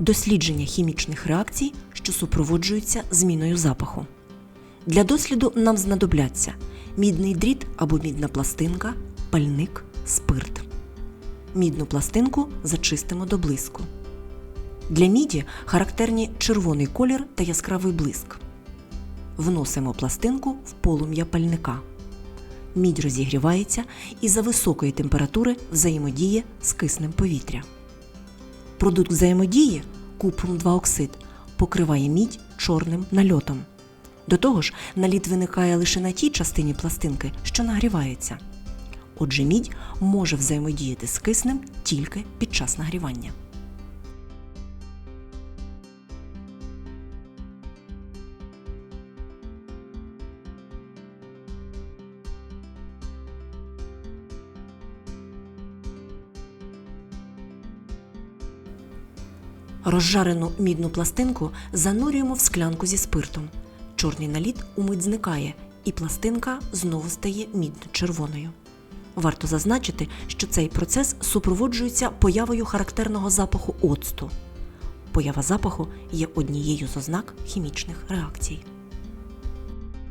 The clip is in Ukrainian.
Дослідження хімічних реакцій, що супроводжуються зміною запаху. Для досліду нам знадобляться мідний дріт або мідна пластинка, пальник, спирт. Мідну пластинку зачистимо до блиску. Для міді характерні червоний колір та яскравий блиск. Вносимо пластинку в полум'я пальника. Мідь розігрівається і за високої температури взаємодіє з киснем повітря. Продукт взаємодії купрум 2 оксид покриває мідь чорним нальотом. До того ж, наліт виникає лише на тій частині пластинки, що нагрівається. Отже, мідь може взаємодіяти з киснем тільки під час нагрівання. Розжарену мідну пластинку занурюємо в склянку зі спиртом. Чорний наліт умить зникає, і пластинка знову стає мідно-червоною. Варто зазначити, що цей процес супроводжується появою характерного запаху оцту. Поява запаху є однією з ознак хімічних реакцій.